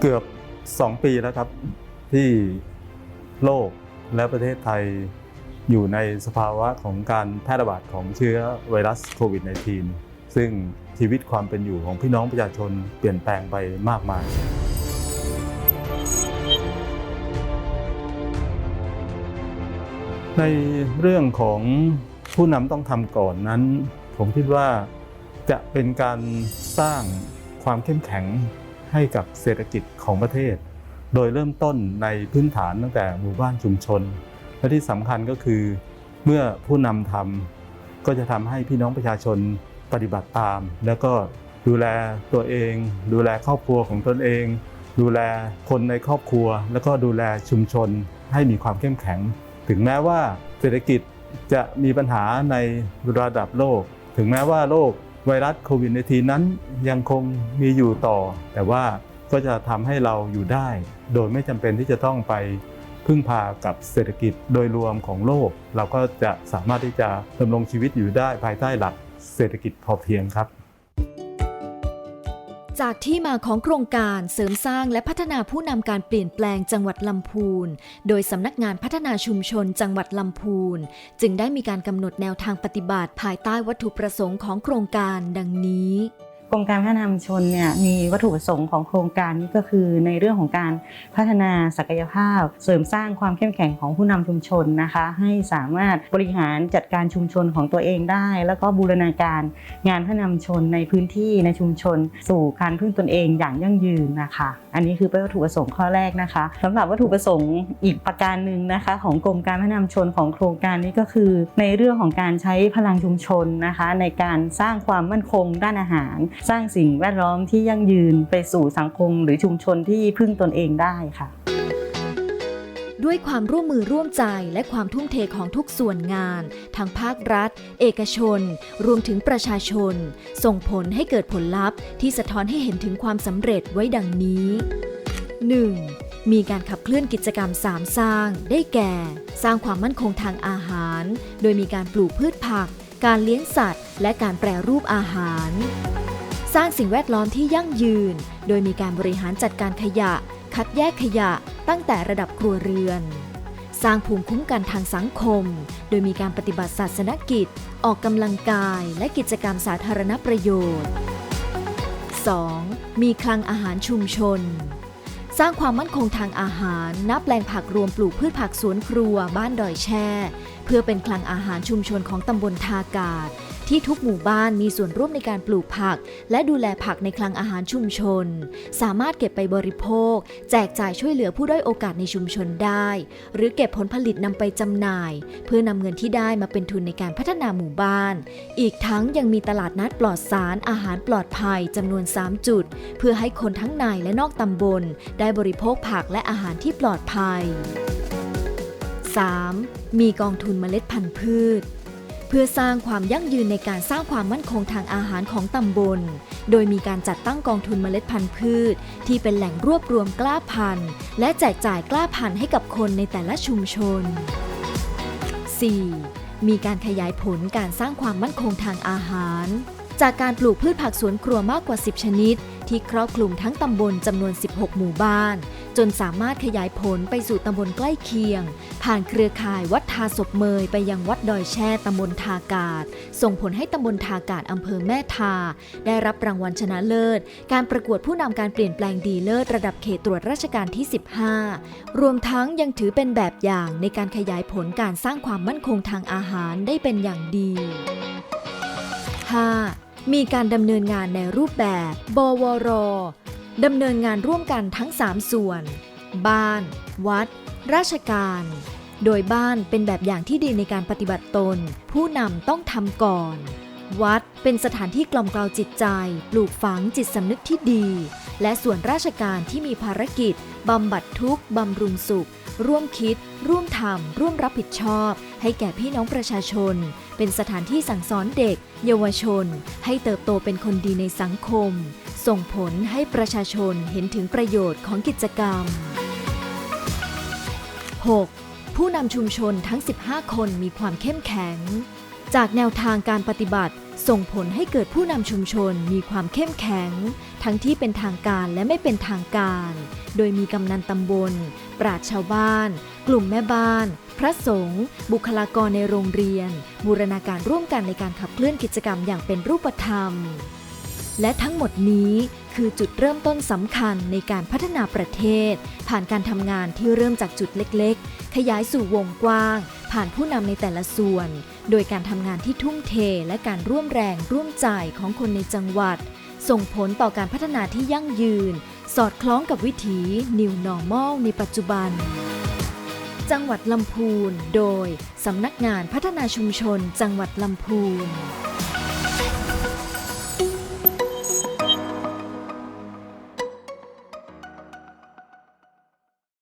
เกือบ 2 ปีแล้วครับ ที่โลกและประเทศไทยอยู่ในสภาวะของการแพร่ระบาดของเชื้อไวรัสโควิด -19 ซึ่งชีวิตความเป็นอยู่ของพี่น้องประชาชนเปลี่ยนแปลงไปมากมาย ในเรื่องของผู้นำต้องทำก่อนนั้น ผมคิดว่าจะเป็นการสร้างความเข้มแข็ง ให้กับเศรษฐกิจของประเทศ โดยเริ่มต้นในพื้นฐานตั้งแต่หมู่บ้านชุมชน และที่สำคัญก็คือ เมื่อผู้นำทำก็จะทำให้พี่น้องประชาชนปฏิบัติตาม แล้วก็ดูแลตัวเอง ดูแลครอบครัวของตนเอง ดูแลคนในครอบครัว แล้วก็ดูแลชุมชนให้มีความเข้มแข็ง ถึงแม้ว่าเศรษฐกิจจะมีปัญหาในระดับโลก ถึงแม้ว่าโรค ไวรัสโควิด -19 นั้นยังคงมีอยู่ต่อ แต่ว่าก็จะทำให้เราอยู่ได้ โดยไม่จำเป็นที่จะต้องไปพึ่งพากับเศรษฐกิจโดยรวมของโลก เราก็จะสามารถที่จะดำรงชีวิตอยู่ได้ภายใต้หลักเศรษฐกิจพอเพียงครับ จากที่มาของโครงการเสริมสร้างและพัฒนาผู้นำการเปลี่ยนแปลงจังหวัดลำพูน โดยสำนักงานพัฒนาชุมชนจังหวัดลำพูน จึงได้มีการกำหนดแนวทางปฏิบัติภายใต้วัตถุประสงค์ของโครงการดังนี้ รงการพัฒนาชุมชนเนี่ยมีวัตถุประสงค์ของโครงการนี้ก็คือในเรื่องของการพัฒนาศักยภาพ เสริมสร้างความเข้มแข็งของผู้นำชุมชนนะคะ ให้สามารถบริหารจัดการชุมชนของตัวเองได้ แล้วก็บูรณาการงานพัฒนาชุมชนในพื้นที่ในชุมชน สู่การพึ่งตนเองอย่างยั่งยืนนะคะ อันนี้คือเป็นวัตถุประสงค์ข้อแรกนะคะสำหรับวัตถุประสงค์อีกประการหนึ่งนะคะ ของกรมการพัฒนาชุมชนของโครงการนี้ก็คือ ในเรื่องของการใช้พลังชุมชนนะคะ ในการสร้างความมั่นคงด้านอาหารสร้างสิ่งแวดล้อมที่ยั่งยืนไปสู่สังคมหรือชุมชนที่พึ่งตนเองได้ค่ะ ด้วยความร่วมมือร่วมใจและความทุ่มเทของทุกส่วนงาน ทั้งภาครัฐ เอกชน รวมถึงประชาชน ส่งผลให้เกิดผลลัพธ์ ที่สะท้อนให้เห็นถึงความสำเร็จไว้ดังนี้ 1. มีการขับเคลื่อนกิจกรรม3สร้าง ได้แก่ สร้างความมั่นคงทางอาหาร โดยมีการปลูกพืชผัก การเลี้ยงสัตว์ และการแปรรูปอาหาร สร้างสิ่งแวดล้อมที่ยั่งยืน โดยมีการบริหารจัดการขยะ คัดแยกขยะตั้งแต่ระดับครัวเรือน สร้างภูมิคุ้มกันทางสังคม โดยมีการปฏิบัติศาสนกิจ ออกกำลังกายและกิจกรรมสาธารณประโยชน์ 2. มีคลังอาหารชุมชน สร้างความมั่นคงทางอาหารนับแปลงผักรวมปลูกพืชผักสวนครัวบ้านดอยแช่ เพื่อเป็นคลังอาหารชุมชนของตำบลทากาศ ที่ทุกหมู่บ้านมีส่วนร่วมในการปลูกผัก และดูแลผักในคลังอาหารชุมชน สามารถเก็บไปบริโภค แจกจ่ายช่วยเหลือผู้ด้อยโอกาสในชุมชนได้ หรือเก็บผลผลิตนำไปจำหน่าย เพื่อนำเงินที่ได้มาเป็นทุนในการพัฒนาหมู่บ้าน อีกทั้งยังมีตลาดนัดปลอดสารอาหารปลอดภัยจำนวน 3 จุด เพื่อให้คนทั้งในและนอกตำบล ได้บริโภคผักและอาหารที่ปลอดภัย 3. มีกองทุนเมล็ดพันธุ์พืช เพื่อสร้างความยั่งยืนในการสร้างความมั่นคงทางอาหารของตำบล โดยมีการจัดตั้งกองทุนเมล็ดพันธุ์พืช ที่เป็นแหล่งรวบรวมกล้าพันธุ์ และแจกจ่ายกล้าพันธุ์ให้กับคนในแต่ละชุมชน 4. มีการขยายผลการสร้างความมั่นคงทางอาหาร จากการปลูกพืชผักสวนครัวมากกว่า 10 ชนิด ที่ครอบคลุมทั้งตำบลจำนวน 16 หมู่บ้าน จนสามารถขยายผลไปสู่ตำบลใกล้เคียง ผ่านเครือข่ายวัดทาศพเมยไปยังวัดดอยแช่ตำบลทากาศ ส่งผลให้ตำบลทากาศอำเภอแม่ทา ได้รับรางวัลชนะเลิศ การประกวดผู้นำการเปลี่ยนแปลงดีเลิศระดับเขตตรวจราชการที่ 15 รวมทั้งยังถือเป็นแบบอย่างในการขยายผลการสร้างความมั่นคงทางอาหารได้เป็นอย่างดี 5. มีการดำเนินงานในรูปแบบ บวร ดำเนินงานร่วมกันทั้ง 3 ส่วน บ้าน วัด ราชการ โดยบ้านเป็นแบบอย่างที่ดีในการปฏิบัติตน ผู้นำต้องทำก่อน วัดเป็นสถานที่กล่อมกล่าวจิตใจ ปลูกฝังจิตสำนึกที่ดี และส่วนราชการที่มีภารกิจบำบัดทุกข์บำรุงสุข ร่วมคิด ร่วมทำ ร่วมรับผิดชอบ ให้แก่พี่น้องประชาชน เป็นสถานที่สั่งสอนเด็ก เยาวชน ให้เติบโตเป็นคนดีในสังคม ส่งผลให้ประชาชนเห็นถึงประโยชน์ของกิจกรรม 6. ผู้นำชุมชนทั้ง 15 คนมีความเข้มแข็ง จากแนวทางการปฏิบัติ ส่งผลให้เกิดผู้นำชุมชนมีความเข้มแข็ง ทั้งที่เป็นทางการและไม่เป็นทางการ โดยมีกำนันตำบล ปราชชาวบ้าน กลุ่มแม่บ้าน พระสงฆ์บุคลากรในโรงเรียน บูรณาการร่วมกันในการขับเคลื่อนกิจกรรมอย่างเป็นรูปธรรม และทั้งหมดนี้คือจุดเริ่มต้นสำคัญในการพัฒนาประเทศ ผ่านการทำงานที่เริ่มจากจุดเล็กๆ ขยายสู่วงกว้าง ผ่านผู้นำในแต่ละส่วน โดยการทำงานที่ทุ่มเทและการร่วมแรงร่วมใจของคนในจังหวัด ส่งผลต่อการพัฒนาที่ยั่งยืน สอดคล้องกับวิถี New Normal ในปัจจุบัน จังหวัดลำพูน โดยสำนักงานพัฒนาชุมชน จังหวัดลำพูน